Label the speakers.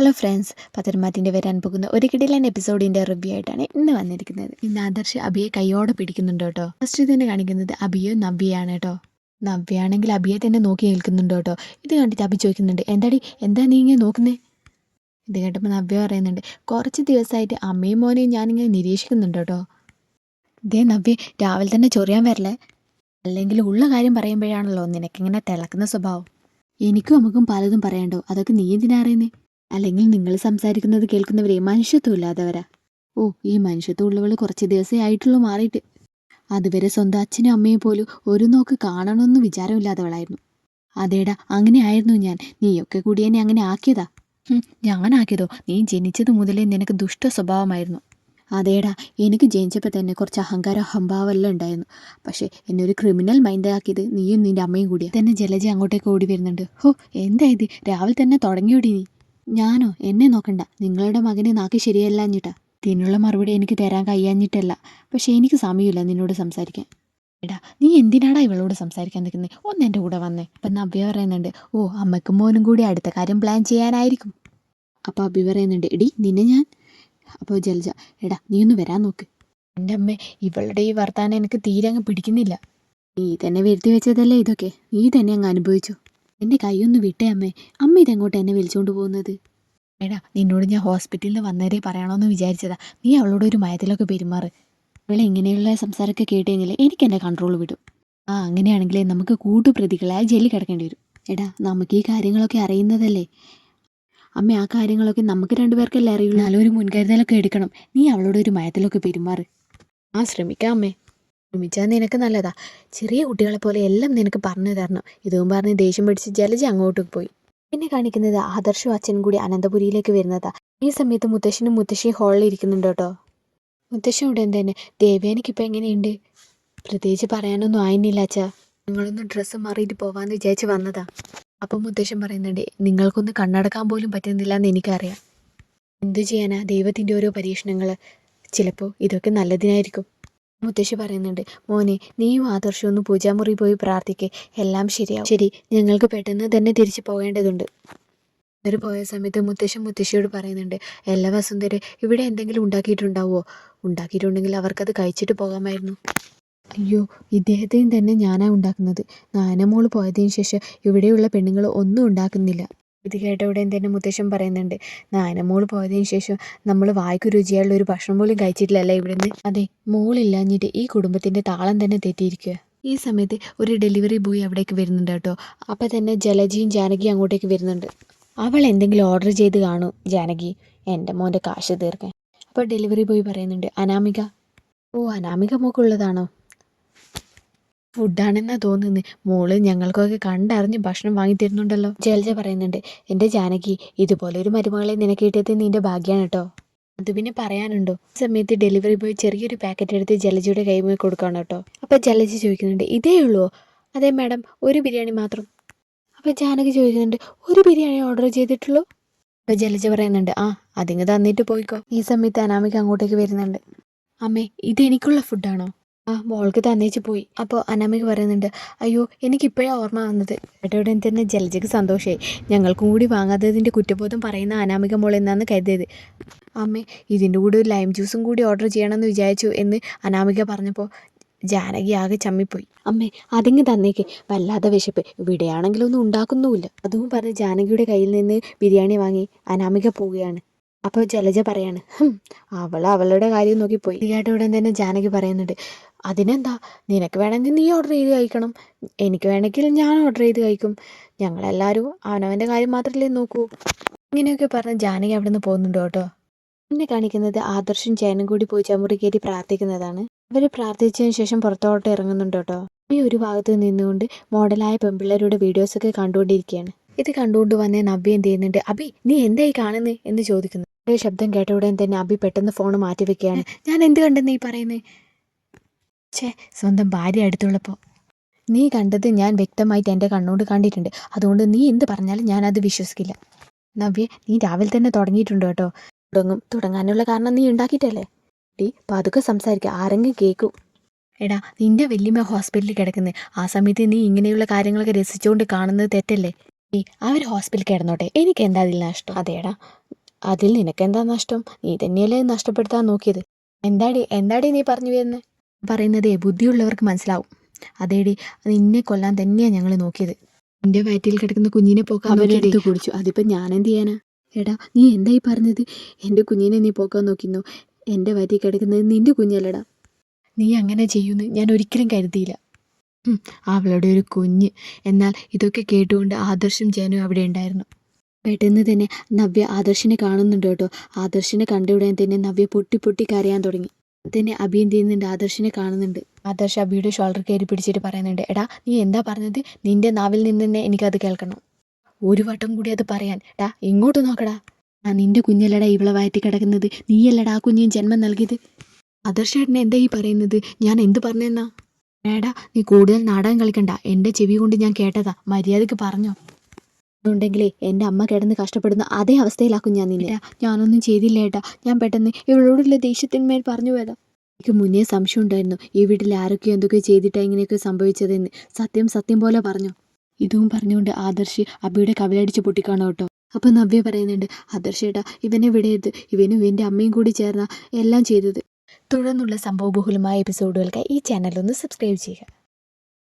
Speaker 1: Hello friends പത്തരമാറ്റിന്റെ വരാൻ പോകുന്ന ഒരു കിടിലൻ എപ്പിസോഡിന്റെ റിവ്യൂ ആയിട്ടാണ് ഇന്ന് വന്നിരിക്കുന്നത്. ഇന്ന് ആദർശ് അബിയെ കൈയോടെ പിടിക്കുന്നുണ്ട് കേട്ടോ. ഫസ്റ്റ് തന്നെ കാണിക്കുന്നത് അബിയോ നവ്യയാണ് കേട്ടോ. നവ്യയാണെങ്കിൽ അബിയെ തന്നെ നോക്കി നിൽക്കുന്നുണ്ട് കേട്ടോ. ഇത് കണ്ടിട്ട് അബി ചോദിക്കുന്നുണ്ട് എന്താടി എന്താ നീ ഇങ്ങനെ നോക്കുന്നേ? ഇത് കേട്ടപ്പോൾ നവ്യ പറയുന്നുണ്ട് കുറച്ച് ദിവസമായിട്ട് അമ്മയും മോനെയും ഞാനിങ്ങനെ നിരീക്ഷിക്കുന്നുണ്ട് കേട്ടോ. ഇതേ നവ്യ രാവിലെ തന്നെ ചൊറിയാൻ വരല്ലേ? അല്ലെങ്കിൽ ഉള്ള കാര്യം പറയുമ്പോഴാണല്ലോ നിനക്കിങ്ങനെ തിളക്കുന്ന സ്വഭാവം. എനിക്കും നമുക്കും പലതും പറയണ്ടോ? അതൊക്കെ നീ എന്തിനാ അറിയുന്നേ അല്ലെങ്കിൽ നിങ്ങൾ സംസാരിക്കുന്നത് കേൾക്കുന്നവരെ മനുഷ്യത്വം ഇല്ലാത്തവരാ ഓ ഈ മനുഷ്യത്വം ഉള്ളവൾ കുറച്ച് ദിവസമേ ആയിട്ടുള്ളൂ മാറിയിട്ട്. അതുവരെ സ്വന്തം അച്ഛനും അമ്മയും പോലും ഒരു നോക്ക് കാണണമെന്ന് വിചാരമില്ലാത്തവളായിരുന്നു. അതേടാ അങ്ങനെ ആയിരുന്നു ഞാൻ. നീയൊക്കെ കൂടി എന്നെ അങ്ങനെ ആക്കിയതാ. ഞാനാക്കിയതോ? നീ ജനിച്ചത് മുതലേ നിനക്ക് ദുഷ്ട സ്വഭാവമായിരുന്നു. അതേടാ എനിക്ക് ജനിച്ചപ്പോൾ തന്നെ കുറച്ച് അഹങ്കാര അഹംഭാവമെല്ലാം ഉണ്ടായിരുന്നു. പക്ഷേ എന്നെ ഒരു ക്രിമിനൽ മൈൻഡ് ആക്കിയത് നീയും നിന്റെ അമ്മയും കൂടിയാണ് തന്നെ ജലജ അങ്ങോട്ടേക്ക് ഓടി വരുന്നുണ്ട്. ഹോ എന്തായത് രാവിലെ തന്നെ തുടങ്ങിയോടി നീ. ഞാനോ? എന്നെ നോക്കണ്ട. നിങ്ങളുടെ മകനെ നാക്ക് ശരിയല്ലാഞ്ഞിട്ടാ. തിന്നുള്ള മറുപടി എനിക്ക് തരാൻ കഴിയാഞ്ഞിട്ടല്ല. പക്ഷേ എനിക്ക് സമയമില്ല നിന്നോട് സംസാരിക്കാൻ. എടാ നീ എന്തിനാടാ ഇവളോട് സംസാരിക്കാൻ നിൽക്കുന്നത് ഒന്ന് എന്റെ കൂടെ വന്നേ. അപ്പം നവ്യ പറയുന്നുണ്ട് ഓ അമ്മയ്ക്കും മോനും കൂടി അടുത്ത കാര്യം പ്ലാൻ ചെയ്യാനായിരിക്കും. അപ്പോൾ അഭി പറയുന്നുണ്ട് എടി നിന്നെ ഞാൻ? അപ്പോൾ ജലജ എടാ നീ ഒന്ന് വരാൻ നോക്ക്. എന്റെ അമ്മ ഇവളുടെ ഈ വർത്താനം എനിക്ക് തീരെ അങ്ങ് പിടിക്കുന്നില്ല. നീ തന്നെ വരുത്തി വെച്ചതല്ലേ ഇതൊക്കെ? നീ തന്നെ അങ്ങ് അനുഭവിച്ചു. എന്റെ കൈയൊന്ന് വിട്ടേ അമ്മേ. അമ്മ ഇതെങ്ങോട്ട് എന്നെ വിളിച്ചുകൊണ്ട് പോകുന്നത്? എടാ നിന്നോട് ഞാൻ ഹോസ്പിറ്റലിൽ വന്നേരെ പറയണമെന്ന് വിചാരിച്ചതാ. നീ അവളോട് ഒരു മയത്തിലൊക്കെ പെരുമാറ്. അവളെ ഇങ്ങനെയുള്ള സംസാരമൊക്കെ കേട്ടുകഴിഞ്ഞാൽ എനിക്ക് എന്റെ കൺട്രോൾ വിടും. ആ അങ്ങനെയാണെങ്കിലേ നമുക്ക് കൂട്ടുപ്രതികളായി ജെല്ലി കിടക്കേണ്ടി വരും. എടാ നമുക്ക് ഈ കാര്യങ്ങളൊക്കെ അറിയുന്നതല്ലേ? അമ്മ ആ കാര്യങ്ങളൊക്കെ നമുക്ക് രണ്ടുപേർക്കല്ലേ അറിയുള്ളൂ. നല്ലൊരു മുൻകരുതലൊക്കെ എടുക്കണം. നീ അവളോട് ഒരു മയത്തിലൊക്കെ പെരുമാറ്. ആ ശ്രമിക്കാം അമ്മേ. ശ്രമിച്ചാൽ നിനക്ക് നല്ലതാ. ചെറിയ കുട്ടികളെ പോലെ എല്ലാം നിനക്ക് പറഞ്ഞു തരണം. ഇതും പറഞ്ഞ് ദേഷ്യം പിടിച്ച് ജലജ അങ്ങോട്ട് പോയി. പിന്നെ കാണിക്കുന്നത് ആദർശവും അച്ഛൻ കൂടി അനന്തപുരിയിലേക്ക് വരുന്നതാ. ഈ സമയത്ത് മുത്തശ്ശനും മുത്തശ്ശിയും ഹോളിൽ ഇരിക്കുന്നുണ്ട് കേട്ടോ. മുത്തശ്ശൻ ഉടൻ തന്നെ ദേവ്യാനിക്കിപ്പോൾ എങ്ങനെയുണ്ട്? പ്രത്യേകിച്ച് പറയാനൊന്നും ആയിരുന്നില്ല അച്ഛാ. നിങ്ങളൊന്ന് ഡ്രസ്സ് മാറിയിട്ട് പോവാന്ന് വിചാരിച്ച് വന്നതാ. അപ്പം മുത്തശ്ശൻ പറയുന്നുണ്ട് നിങ്ങൾക്കൊന്ന് കണ്ണടക്കാൻ പോലും പറ്റുന്നില്ല എന്ന് എനിക്കറിയാം. എന്തു ചെയ്യാനാ ദൈവത്തിന്റെ ഓരോ പരീക്ഷണങ്ങൾ ചിലപ്പോൾ ഇതൊക്കെ നല്ലതിനായിരിക്കും. മുത്തശ്ശി പറയുന്നുണ്ട് മോനെ നീയും ആദർശം ഒന്ന് പൂജാമുറി പോയി പ്രാർത്ഥിക്കേ. എല്ലാം ശരിയാവും. ശരി ഞങ്ങൾക്ക് പെട്ടെന്ന് തന്നെ തിരിച്ചു പോകേണ്ടതുണ്ട്. അവർ പോയ സമയത്ത് മുത്തശ്ശൻ മുത്തശ്ശിയോട് പറയുന്നുണ്ട് എല്ലാ വസുന്ധരെ ഇവിടെ എന്തെങ്കിലും ഉണ്ടാക്കിയിട്ടുണ്ടാവുമോ ഉണ്ടാക്കിയിട്ടുണ്ടെങ്കിൽ അവർക്കത് കഴിച്ചിട്ട് പോകാമായിരുന്നു. അയ്യോ ഇദ്ദേഹത്തെയും തന്നെ ഞാനാണ് ഉണ്ടാക്കുന്നത്. നാനമോൾ പോയതിനു ശേഷം ഇവിടെയുള്ള പെണ്ണുങ്ങൾ ഒന്നും ഉണ്ടാക്കുന്നില്ല. ഇത് കേട്ട ഉടൻ തന്നെ മുത്തശ്ശൻ പറയുന്നുണ്ട്. നാനമോൾ പോയതിന് ശേഷം നമ്മൾ വായ്ക്ക് രുചിയുള്ള ഒരു ഭക്ഷണം പോലും കഴിച്ചിട്ടില്ലല്ലേ ഇവിടുന്ന്? അതെ മോളില്ലാഞ്ഞിട്ട് ഈ കുടുംബത്തിന്റെ താളം തന്നെ തെറ്റിയിരിക്കുക ഈ സമയത്ത് ഒരു ഡെലിവറി ബോയ് അവിടേക്ക് വരുന്നുണ്ട് കേട്ടോ. അപ്പം തന്നെ ജലജിയും ജാനകിയും അങ്ങോട്ടേക്ക് വരുന്നുണ്ട്. അവൾ എന്തെങ്കിലും ഓർഡർ ചെയ്ത് കാണും ജാനകി. എന്റെ മോന്റെ കാശ് തീർക്കാൻ. അപ്പോൾ ഡെലിവറി ബോയ് പറയുന്നുണ്ട് അനാമിക. ഓ അനാമിക മോക്കുള്ളതാണോ? ഫുഡാണെന്നാ തോന്നുന്നത് മോൾ ഞങ്ങൾക്കൊക്കെ കണ്ടറിഞ്ഞ് ഭക്ഷണം വാങ്ങി തരുന്നുണ്ടല്ലോ ജലജ പറയുന്നുണ്ട് എന്റെ ജാനകി ഇതുപോലെ ഒരു മരുമകളെ നിനക്ക് കിട്ടിയത് നിന്റെ ഭാഗ്യമാണ് കേട്ടോ അത് പിന്നെ പറയാനുണ്ടോ? സമയത്ത് ഡെലിവറി ബോയ് ചെറിയൊരു പാക്കറ്റ് എടുത്ത് ജലജയുടെ കൈമേ കൊടുക്കണം കേട്ടോ അപ്പോൾ ജലജ ചോദിക്കുന്നുണ്ട് ഇതേ ഉള്ളൂ? അതെ മാഡം. ഒരു ബിരിയാണി മാത്രം. അപ്പോൾ ജാനകി ചോദിക്കുന്നുണ്ട് ഒരു ബിരിയാണി ഓർഡർ ചെയ്തിട്ടുള്ളൂ? അപ്പോൾ ജലജ പറയുന്നുണ്ട് ആ അതിങ്ങ് തന്നിട്ട് പോയിക്കോ. ഈ സമയത്ത് അനാമിക അങ്ങോട്ടേക്ക് വരുന്നുണ്ട് അമ്മേ ഇത് എനിക്കുള്ള ഫുഡാണോ? ആ മോൾക്ക് തന്നേച്ച് പോയി. അപ്പോൾ അനാമിക പറയുന്നുണ്ട് അയ്യോ എനിക്കിപ്പോഴാണ് ഓർമ്മ വന്നത്. ഏട്ടയുടെ തന്നെ ജലജയ്ക്ക് സന്തോഷമായി ഞങ്ങൾക്കും കൂടി വാങ്ങാത്തതിന്റെ കുറ്റബോധം പറയുന്ന അനാമിക മോൾ എന്നാന്ന് കരുതിയത്. അമ്മേ ഇതിന്റെ കൂടെ ഒരു ലൈം ജ്യൂസും കൂടി ഓർഡർ ചെയ്യണമെന്ന് വിചാരിച്ചു എന്ന് അനാമിക പറഞ്ഞപ്പോൾ ജാനകി ആകെ ചമ്മിപ്പോയി. അമ്മേ അതിങ്ങ് തന്നേക്ക്. വല്ലാതെ വിശപ്പ്. ഇവിടെയാണെങ്കിലും ഒന്നും ഉണ്ടാക്കുന്നുമില്ല. അതും പറഞ്ഞ് ജാനകിയുടെ കയ്യിൽ നിന്ന് ബിരിയാണി വാങ്ങി അനാമിക പോവുകയാണ്. അപ്പോൾ ജലജ പറയാണ് "ഹും, അവൾ അവളുടെ കാര്യം നോക്കിപ്പോയി. കേട്ട ഉടൻ തന്നെ ജാനകി പറയുന്നുണ്ട് അതിനെന്താ? നിനക്ക് വേണമെങ്കിൽ നീ ഓർഡർ ചെയ്ത് കഴിക്കണം. എനിക്ക് വേണമെങ്കിൽ ഞാൻ ഓർഡർ ചെയ്ത് കഴിക്കും. ഞങ്ങളെല്ലാവരും അവനവന്റെ കാര്യം മാത്രമല്ലേ നോക്കൂ. ഇങ്ങനെയൊക്കെ പറഞ്ഞ് ജാനകി അവിടെ നിന്ന് പോകുന്നുണ്ട് കേട്ടോ. പിന്നെ കാണിക്കുന്നത് ആദർശും ചേനും കൂടി പോയി ചമുറി കയറ്റി പ്രാർത്ഥിക്കുന്നതാണ്. അവർ പ്രാർത്ഥിച്ചതിന് ശേഷം പുറത്തോട്ട് ഇറങ്ങുന്നുണ്ട് കേട്ടോ. ഈ ഒരു ഭാഗത്ത് നിന്നുകൊണ്ട് മോഡലായ പെൺപിള്ളേരുടെ വീഡിയോസൊക്കെ കണ്ടുകൊണ്ടിരിക്കുകയാണ്. ഇത് കണ്ടുകൊണ്ട് വന്ന നബി എന്ത് ചെയ്യുന്നുണ്ട്? അബി നീ എന്തായി കാണുന്നത് എന്ന് ചോദിക്കുന്നു. ശബ്ദം കേട്ട ഉടൻ തന്നെ അബി പെട്ടെന്ന് ഫോൺ മാറ്റി വെക്കുകയാണ് ഞാൻ എന്ത് കണ്ടെന്ന് ഈ പറയുന്നേ? ഛേ സ്വന്തം ഭാര്യ അടുത്തുള്ളപ്പോൾ നീ കണ്ടത് ഞാൻ വ്യക്തമായിട്ട് എന്റെ കണ്ണുകൊണ്ട് കണ്ടിട്ടുണ്ട്. അതുകൊണ്ട് നീ എന്ത് പറഞ്ഞാലും ഞാൻ അത് വിശ്വസിക്കില്ല. നവ്യ നീ രാവിലെ തന്നെ തുടങ്ങിയിട്ടുണ്ട് കേട്ടോ. തുടങ്ങും. തുടങ്ങാനുള്ള കാരണം നീ ഉണ്ടാക്കിയിട്ടല്ലേ? ഡീ പതുക്കെ സംസാരിക്കുക ആരെങ്കിലും കേൾക്കും എടാ നിന്റെ വല്യമ്മ ഹോസ്പിറ്റലിൽ കിടക്കുന്നത് ആ സമയത്ത് നീ ഇങ്ങനെയുള്ള കാര്യങ്ങളൊക്കെ രസിച്ചുകൊണ്ട് കാണുന്നത് തെറ്റല്ലേ? നീ അവർ ഹോസ്പിറ്റലിൽ കിടന്നോട്ടെ. എനിക്ക് എന്താ അതിൽ നഷ്ടം? അതേടാ. അതിൽ നിനക്കെന്താ നഷ്ടം? നീ തന്നെയല്ലേ നഷ്ടപ്പെടുത്താൻ നോക്കിയത്. എന്താടി എന്താടി നീ പറഞ്ഞു വരുന്നത് പറയുന്നതേ ബുദ്ധിയുള്ളവർക്ക് മനസ്സിലാവും. അതേടി അത് ഇന്നെ കൊല്ലാൻ തന്നെയാണ് ഞങ്ങൾ നോക്കിയത്. എന്റെ വയറ്റിൽ കിടക്കുന്ന കുഞ്ഞിനെ പോക്കാൻ അവരെടുത്ത് കുടിച്ചു. അതിപ്പോൾ ഞാൻ എന്ത് ചെയ്യാനാ? എടാ നീ എന്തായി പറഞ്ഞത്? എന്റെ കുഞ്ഞിനെ നീ പോക്കാൻ നോക്കുന്നു? എന്റെ വയറ്റിൽ കിടക്കുന്നത് നിന്റെ കുഞ്ഞല്ലടാ. നീ അങ്ങനെ ചെയ്യുമെന്ന് ഞാൻ ഒരിക്കലും കരുതിയില്ല. അവളുടെ ഒരു കുഞ്ഞ്. എന്നാൽ ഇതൊക്കെ കേട്ടുകൊണ്ട് ആദർശും ജനു അവിടെ ഉണ്ടായിരുന്നു. പെട്ടെന്ന് തന്നെ നവ്യ ആദർശിനെ കാണുന്നുണ്ട് കേട്ടോ. ആദർശിനെ കണ്ടുവിടാൻ തന്നെ നവ്യ പൊട്ടി പൊട്ടി കരയാൻ തുടങ്ങി. തന്നെ അഭിയും ചെയ്യുന്നുണ്ട്? ആദർശിനെ കാണുന്നുണ്ട്. ആദർശ് അഭിയുടെ ഷോൾഡർ കയറി പിടിച്ചിട്ട് പറയുന്നുണ്ട് എടാ നീ എന്താ പറഞ്ഞത്? നിന്റെ നാവിൽ നിന്ന് തന്നെ എനിക്കത് കേൾക്കണം. ഒരു വട്ടം കൂടി അത് പറയാൻ. എടാ ഇങ്ങോട്ട് നോക്കടാ. ആ നിന്റെ കുഞ്ഞല്ലടാ ഇവളെ വയറ്റി കിടക്കുന്നത്. നീയല്ലടാ ആ കുഞ്ഞിന് ജന്മം നൽകിയത്. ആദർശേട്ടനെ എന്താ ഈ പറയുന്നത്? ഞാൻ എന്ത് പറഞ്ഞെന്നാ? ഏടാ നീ കൂടുതൽ നാടകം കളിക്കണ്ട. എന്റെ ചെവി കൊണ്ട് ഞാൻ കേട്ടതാ. മര്യാദയ്ക്ക് പറഞ്ഞോ. ഉണ്ടെങ്കിലേ എന്റെ അമ്മ കിടന്ന് കഷ്ടപ്പെടുന്ന അതേ അവസ്ഥയിലാക്കും ഞാൻ നിന്നെ. ഞാനൊന്നും ചെയ്തില്ല ഏട്ടാ. ഞാൻ പെട്ടെന്ന് ഇവളോടുള്ള ദേഷ്യത്തിന്മേൽ പറഞ്ഞു പോയതാ. എനിക്ക് മുന്നേ സംശയം ഉണ്ടായിരുന്നു. ഈ വീട്ടിൽ ആരൊക്കെ എന്തൊക്കെ ചെയ്തിട്ടാ ഇങ്ങനെയൊക്കെ സംഭവിച്ചതെന്ന്. സത്യം സത്യം പോലെ പറഞ്ഞു. ഇതും പറഞ്ഞുകൊണ്ട് ആദർശ് അബിയുടെ കവലടിച്ച് പൊട്ടിക്കാണോ കേട്ടോ. അപ്പൊ നവ്യ പറയുന്നുണ്ട് ആദർശേട്ടാ ഇവനെ വിടരുത്. ഇവനും ഇവന്റെ അമ്മയും കൂടി ചേർന്ന എല്ലാം ചെയ്തത്. തുടർന്നുള്ള സംഭവബഹുലമായ എപ്പിസോഡുകൾക്ക് ഈ ചാനൽ ഒന്ന് സബ്സ്ക്രൈബ് ചെയ്യുക.